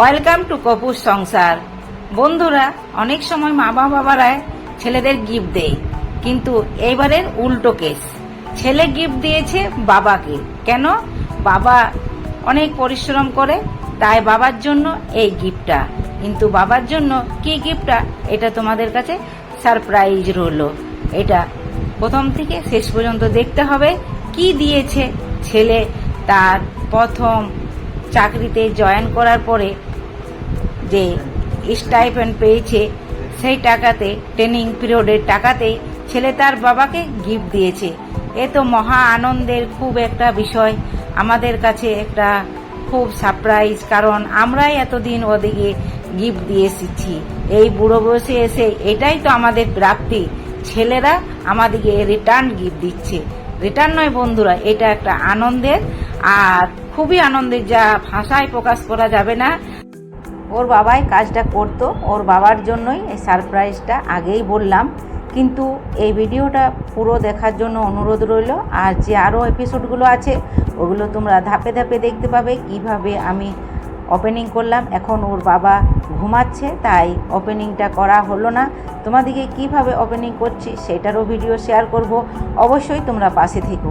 Welcome to Kapoor সংসার। বন্ধুরা, অনেক সময় মা বাবারা ছেলেদের গিফট দেয়, কিন্তু এইবারের উল্টো কেস ছেলে গিফট দিয়েছে বাবাকে। কেন? বাবা অনেক পরিশ্রম করে, তাই বাবার জন্য এই গিফটটা কিন্তু বাবার জন্য কি গিফটটা এটা তোমাদের কাছে সারপ্রাইজ রইল। এটা প্রথম থেকে শেষ পর্যন্ত দেখতে হবে, কি দিয়েছে ছেলে তার প্রথম চাকরিতে জয়েন করার পরে যে স্টাইপেন্ড পেয়েছে, সেই টাকাতে, ট্রেনিং পিরিয়ডের টাকাতে ছেলে তার বাবাকে গিফট দিয়েছে। এ তো মহা আনন্দের খুব একটা বিষয়। আমাদের কাছে একটা খুব সারপ্রাইজ, কারণ আমরাই এতদিন ওদিকে গিফট দিয়ে এসেছি। এই বুড়ো বয়সে এসে এটাই তো আমাদের প্রাপ্তি। ছেলেরা আমাদেরকে রিটার্ন গিফট দিচ্ছে। রিটার্ন নয় বন্ধুরা, এটা একটা আনন্দের, আর খুবই আনন্দের যা ভাষায় প্রকাশ করা যাবে না। ওর বাবাই কাজটা করতো, ওর বাবার জন্যই এই সারপ্রাইজটা আগেই বললাম। কিন্তু এই ভিডিওটা পুরো দেখার জন্য অনুরোধ রইল, আর যে আরও এপিসোডগুলো আছে, ওগুলো তোমরা ধাপে ধাপে দেখতে পাবে, কীভাবে আমি ওপেনিং করলাম। এখন ওর বাবা ঘুমাচ্ছে, তাই ওপেনিংটা করা হলো না। তোমাদেরকে কীভাবে ওপেনিং করছি, সেটারও ভিডিও শেয়ার করব। অবশ্যই তোমরা পাশে থেকো।